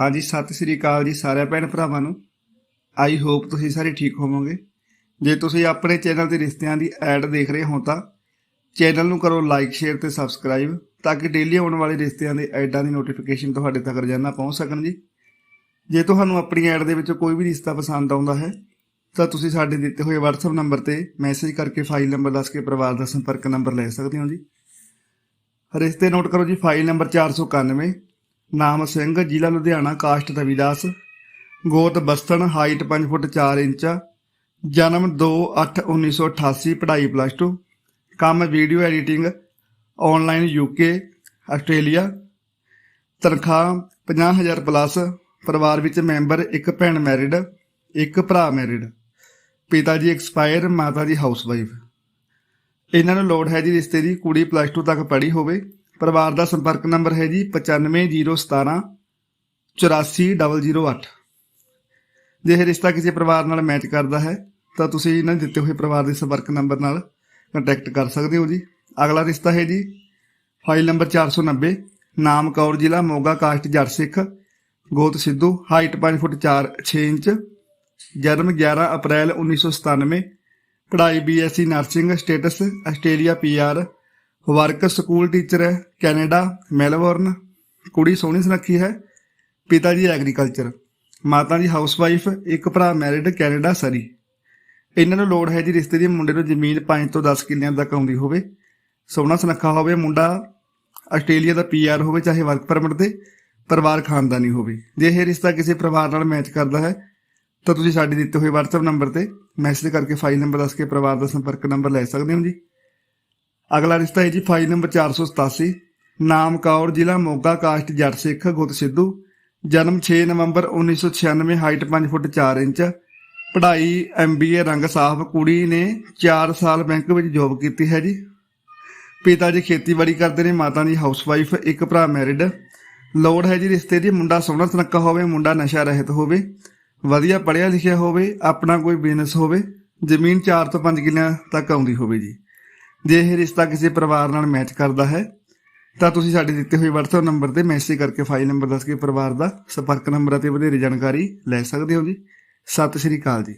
ਹਾਂਜੀ, ਸਤਿ ਸ੍ਰੀ ਅਕਾਲ ਜੀ ਸਾਰਿਆਂ ਭੈਣ ਭਰਾਵਾਂ ਨੂੰ। ਆਈ ਹੋਪ ਤੁਸੀਂ ਸਾਰੇ ਠੀਕ ਹੋਵੋਗੇ। ਜੇ ਤੁਸੀਂ ਆਪਣੇ ਚੈਨਲ ਤੇ ਰਿਸ਼ਤਿਆਂ ਦੀ ਐਡ ਦੇਖ ਰਹੇ ਹੋ ਤਾਂ ਚੈਨਲ ਨੂੰ ਕਰੋ ਲਾਈਕ ਸ਼ੇਅਰ ਤੇ ਸਬਸਕ੍ਰਾਈਬ ਤਾਂ ਕਿ ਡੇਲੀ ਆਉਣ ਵਾਲੇ ਰਿਸ਼ਤਿਆਂ ਦੇ ਐਡਾਂ ਦੀ ਨੋਟੀਫਿਕੇਸ਼ਨ ਤੁਹਾਡੇ ਤੱਕ ਰੋਜ਼ਾਨਾ ਪਹੁੰਚ ਸਕਣ ਜੀ। ਜੇ ਤੁਹਾਨੂੰ ਆਪਣੀ ਐਡ ਦੇ ਵਿੱਚ ਕੋਈ ਵੀ ਰਿਸ਼ਤਾ ਪਸੰਦ ਆਉਂਦਾ ਹੈ, ਤਾਂ ਤੁਸੀਂ ਸਾਡੇ ਦਿੱਤੇ ਹੋਏ WhatsApp ਨੰਬਰ ਤੇ ਮੈਸੇਜ ਕਰਕੇ ਫਾਈਲ ਨੰਬਰ ਦੱਸ ਕੇ ਪਰਿਵਾਰ ਦਾ ਸੰਪਰਕ ਨੰਬਰ ਲੈ ਸਕਦੇ ਹੋ ਜੀ। ਰਿਸ਼ਤੇ ਨੋਟ ਕਰੋ ਜੀ ਫਾਈਲ ਨੰਬਰ 491 ਨਾਮ ਸਿੰਘ, ਜ਼ਿਲ੍ਹਾ ਲੁਧਿਆਣਾ, ਕਾਸਟ ਰਵਿਦਾਸ ਗੋਤ ਬਸਤਨ, ਹਾਈਟ 5 ਫੁੱਟ 4 ਇੰਚ। ਜਨਮ 2/8/1988 ਪੜ੍ਹਾਈ ਪਲੱਸ 2 ਕੰਮ video editing online UK Australia ਤਨਖਾਹ 50000 ਪਲੱਸ ਪਰਿਵਾਰ ਵਿੱਚ ਮੈਂਬਰ ਇੱਕ ਭੈਣ ਮੈਰਿਡ ਇੱਕ ਭਰਾ ਮੈਰਿਡ ਪਿਤਾ ਜੀ ਐਕਸਪਾਇਰ ਮਾਤਾ ਜੀ ਹਾਊਸਵਾਈਫ ਇਹਨਾਂ ਨੂੰ ਲੋੜ ਹੈ ਜੀ ਰਿਸ਼ਤੇ ਦੀ, ਕੁੜੀ ਪਲੱਸ 2 ਤੱਕ ਪੜ੍ਹੀ ਹੋਵੇ। ਪਰਿਵਾਰ ਦਾ ਸੰਪਰਕ ਨੰਬਰ ਹੈ ਜੀ 95017 84008 ਜੇ ਇਹ ਰਿਸ਼ਤਾ ਕਿਸੇ ਪਰਿਵਾਰ ਨਾਲ ਮੈਚ ਕਰਦਾ ਹੈ, ਤਾਂ ਤੁਸੀਂ ਇਹਨਾਂ ਦੇ ਦਿੱਤੇ ਹੋਏ ਪਰਿਵਾਰ ਦੇ ਸੰਪਰਕ ਨੰਬਰ ਨਾਲ ਕੰਟੈਕਟ ਕਰ ਸਕਦੇ ਹੋ ਜੀ। ਅਗਲਾ ਰਿਸ਼ਤਾ ਹੈ ਜੀ ਫਾਈਲ ਨੰਬਰ 490 ਨਾਮ ਕੌਰ ਜ਼ਿਲ੍ਹਾ ਮੋਗਾ ਕਾਸਟ ਜੱਟ ਸਿੱਖ, ਗੋਤ ਸਿੱਧੂ ਹਾਈਟ 5 ਫੁੱਟ 4 6 ਇੰਚ, ਜਨਮ 11 ਅਪ੍ਰੈਲ 1997 ਪੜ੍ਹਾਈ BSc nursing status Australia PR work school teacher ਹੈ, ਕੈਨੇਡਾ, ਮੈਲਬੌਰਨ। ਕੁੜੀ ਸੋਹਣੀ ਸੁਨੱਖੀ ਹੈ। ਪਿਤਾ ਜੀ ਐਗਰੀਕਲਚਰ। ਮਾਤਾ ਜੀ ਹਾਊਸਵਾਈਫ, ਇੱਕ ਭਰਾ ਮੈਰਿਡ, ਕੈਨੇਡਾ, ਸਰੀ। ਇਹਨਾਂ ਨੂੰ ਲੋੜ ਹੈ ਜੀ ਰਿਸ਼ਤੇ ਦੀ, ਮੁੰਡੇ ਨੂੰ ਜ਼ਮੀਨ 5 ਤੋਂ 10 ਕਿੱਲਿਆਂ ਤੱਕ ਆਉਂਦੀ ਹੋਵੇ। ਸੋਹਣਾ ਸੁਨੱਖਾ ਹੋਵੇ, ਮੁੰਡਾ ਆਸਟ੍ਰੇਲੀਆ ਦਾ ਪੀਆਰ ਹੋਵੇ, ਚਾਹੇ ਵਰਕ ਪਰਮਿਟ ਤੇ, ਪਰਿਵਾਰ ਖਾਨਦਾਨੀ ਹੋਵੇ। ਜੇ ਇਹ ਰਿਸ਼ਤਾ ਕਿਸੇ ਪਰਿਵਾਰ ਨਾਲ ਮੈਚ ਕਰਦਾ ਹੈ, ਤਾਂ ਤੁਸੀਂ ਸਾਡੇ ਦਿੱਤੇ ਹੋਏ WhatsApp ਨੰਬਰ ਤੇ ਮੈਸੇਜ ਕਰਕੇ ਫਾਈਲ ਨੰਬਰ ਦੱਸ ਕੇ ਪਰਿਵਾਰ ਦਾ ਸੰਪਰਕ ਨੰਬਰ ਲੈ ਸਕਦੇ ਹੋ ਜੀ। ਅਗਲਾ ਰਿਸ਼ਤਾ ਹੈ ਜੀ ਫਾਈਲ ਨੰਬਰ 487 ਨਾਮ ਕੌਰ, ਜ਼ਿਲ੍ਹਾ ਮੋਗਾ, ਕਾਸਟ ਜੱਟ ਸਿੱਖ, ਗੁੱਤ ਸਿੱਧੂ। ਜਨਮ 6 ਨਵੰਬਰ 1996 ਹਾਈਟ 5 ਫੁੱਟ 4 ਇੰਚ। ਪੜ੍ਹਾਈ ਐਮਬੀਏ ਰੰਗ ਸਾਫ਼। ਕੁੜੀ ਨੇ 4 ਸਾਲ ਬੈਂਕ ਵਿੱਚ ਜੌਬ ਕੀਤੀ ਹੈ ਜੀ। ਪਿਤਾ ਜੀ ਖੇਤੀਬਾੜੀ ਕਰਦੇ ਨੇ, ਮਾਤਾ ਜੀ ਹਾਊਸਵਾਈਫ ਇੱਕ ਭਰਾ ਮੈਰਿਡ ਲੋੜ ਹੈ ਜੀ ਰਿਸ਼ਤੇ ਦੀ, ਮੁੰਡਾ ਸੋਹਣਾ ਸੁਨੱਖਾ ਹੋਵੇ, ਮੁੰਡਾ ਨਸ਼ਾ ਰਹਿਤ ਹੋਵੇ। ਵਧੀਆ ਪੜ੍ਹਿਆ ਲਿਖਿਆ ਹੋਵੇ, ਆਪਣਾ ਕੋਈ ਬਿਜ਼ਨਸ ਹੋਵੇ, ਜ਼ਮੀਨ 4 ਤੋਂ 5 ਕਿੱਲਿਆਂ ਤੱਕ ਆਉਂਦੀ ਹੋਵੇ ਜੀ। ਜੇ ਇਹ ਰਿਸ਼ਤਾ ਕਿਸੇ ਪਰਿਵਾਰ ਨਾਲ ਮੈਚ ਕਰਦਾ ਹੈ, ਤਾਂ ਤੁਸੀਂ ਸਾਡੇ ਦਿੱਤੇ ਹੋਏ WhatsApp ਨੰਬਰ ਤੇ ਮੈਸੇਜ ਕਰਕੇ ਫਾਈਲ ਨੰਬਰ ਦੱਸ ਕੇ ਪਰਿਵਾਰ ਦਾ ਸੰਪਰਕ ਨੰਬਰ ਅਤੇ ਵਧੇਰੇ ਜਾਣਕਾਰੀ ਲੈ ਸਕਦੇ ਹੋ ਜੀ। ਸਤਿ ਸ਼੍ਰੀ ਅਕਾਲ ਜੀ।